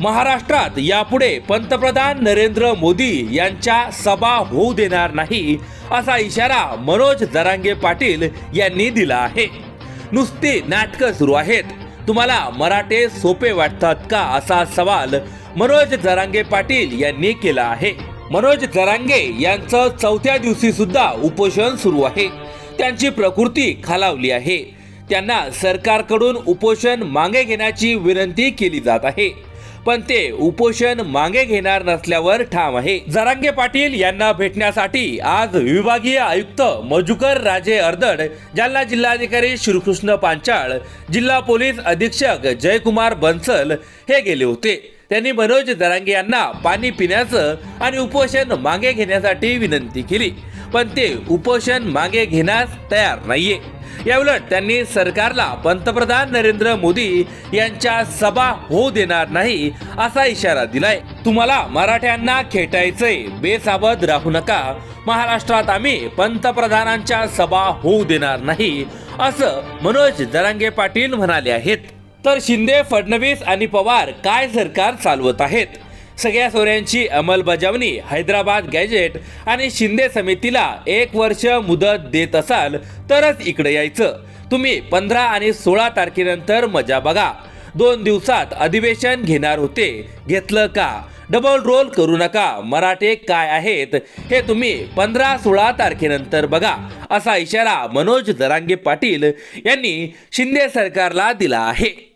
महाराष्ट्रात यापुढे पंतप्रधान नरेंद्र मोदी यांच्या सभा होऊ देणार नाही असा इशारा मनोज जरांगे पाटील यांनी दिला आहे. नुसती नाटकं सुरू आहेत. तुम्हाला मराठे सोपे वाटतात का असा सवाल मनोज जरांगे पाटील यांनी केला आहे. मनोज जरांगे यांचं चौथ्या दिवशी सुद्धा उपोषण सुरू आहे. त्यांची प्रकृती खालावली आहे. त्यांना सरकारकडून उपोषण मागे घेण्याची विनंती केली जात आहे. पण ते उपोषण मागे घेणार नसल्यावर ठाम आहे. जरांगे पाटील यांना भेटण्यासाठी आज विभागीय आयुक्त मजुकर राजे अर्दड जालना जिल्हाधिकारी श्रीकृष्ण पांचाळ जिल्हा पोलीस अधीक्षक जयकुमार बन्सल हे गेले होते. त्यांनी मनोज जरांगे यांना पाणी पिण्याचं आणि उपोषण मागे घेण्यासाठी विनंती केली. पण ते उपोषण मागे घेण्यास तयार नाहीये. याउलट त्यांनी सरकारला पंतप्रधान नरेंद्र मोदी यांच्या सभा होऊ देणार नाही असा इशारा दिलाय. तुम्हाला मराठ्यांना खेटायचंय. बेसावध राहू नका. महाराष्ट्रात आम्ही पंतप्रधानांच्या सभा होऊ देणार नाही असं मनोज दरांगे पाटील म्हणाले आहेत. तर शिंदे फडणवीस आणि पवार काय सरकार चालवत आहेत? सगळ्या सोऱ्यांची अंमलबजावणी हैदराबाद गॅजेट आणि शिंदे समितीला एक वर्ष मुदत देत असाल तरच इकडे यायचं. तुम्ही पंधरा आणि सोळा तारखेनंतर मजा बघा. दोन दिवसात अधिवेशन घेणार होते. घेतलं का? डबल रोल करू नका. मराठे काय आहेत हे तुम्ही पंधरा सोळा तारखेनंतर बघा. असा इशारा मनोज दरांगे पाटील यांनी शिंदे सरकारला दिला आहे.